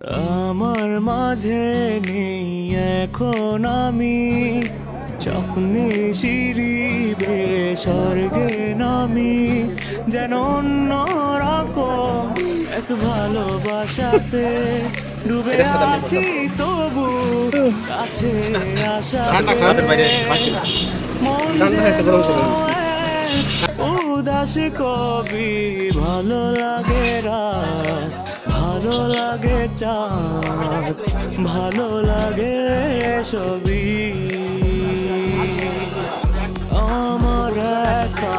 আমার মাঝে নেই এখন আমি। স্বপ্নে শিরিবে স্বর্গে নামি যেন অন্য রকম এক ভালোবাসাতে ডুবে আছি তবু কাছে আসা মন উদাস কবি ভালো লাগে রাত ভালো লাগে চাঁদ ভালো লাগে ছবি। আমার একা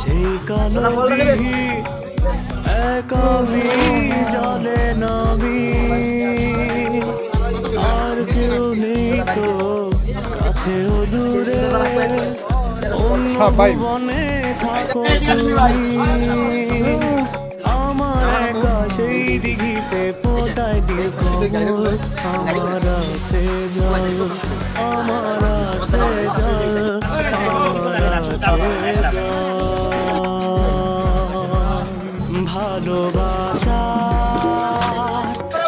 সেই কালো দিঘি এক আমি জলে নামি। আর কেউ নেই তো কাছেও দূরে অন্য ভুবনে থাকো তুমি। দিঘিতে ফোটায় দিয়ে কমল আমার আছে জল। আমার আছে জল। আমার আছে ভালোবাসা।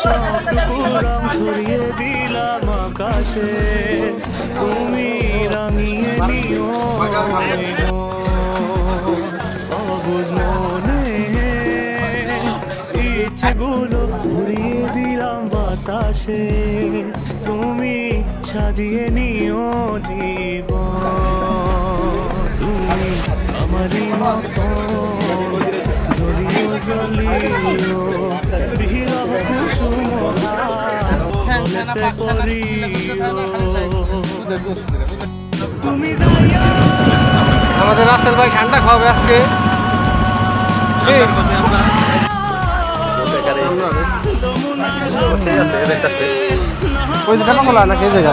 সবটুকু রং ছড়িয়ে দিলাম আকাশে। তুমি রাঙিয়ে নিও। অবুজ মনে ইচ্ছেগুলো ঘুরিয়ে দিলাম বাতাসে। তুমি সাজিয়ে নিও জীবন। তুমি আমারই মতো জলিও জলিও কুসুম তুমি যাইয়া আমাদের রাস্তার ভাই ঠান্ডা খাওয়াবে আজকে। যমুনার ওই জায়গা নাকি এই জায়গা